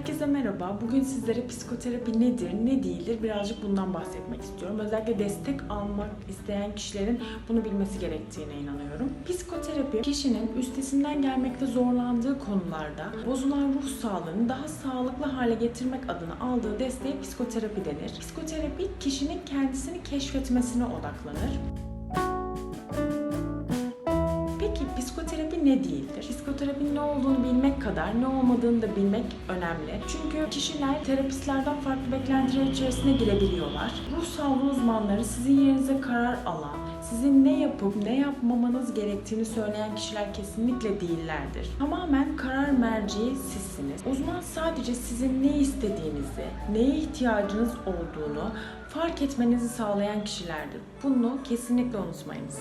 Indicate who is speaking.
Speaker 1: Herkese merhaba. Bugün sizlere psikoterapi nedir, ne değildir birazcık bundan bahsetmek istiyorum. Özellikle destek almak isteyen kişilerin bunu bilmesi gerektiğine inanıyorum. Psikoterapi kişinin üstesinden gelmekte zorlandığı konularda bozulan ruh sağlığını daha sağlıklı hale getirmek adına aldığı desteğe psikoterapi denir. Psikoterapi kişinin kendisini keşfetmesine odaklanır. Peki psikoterapi ne değildir? Psikoterapinin ne olduğunu bilmek kadar ne olmadığını da bilmek önemli. Çünkü kişiler terapistlerden farklı beklentiler içerisine girebiliyorlar. Ruh sağlığı uzmanları sizin yerinize karar alan, sizin ne yapıp ne yapmamanız gerektiğini söyleyen kişiler kesinlikle değillerdir. Tamamen karar merciği sizsiniz. Uzman sadece sizin ne istediğinizi, neye ihtiyacınız olduğunu fark etmenizi sağlayan kişilerdir. Bunu kesinlikle unutmayınız.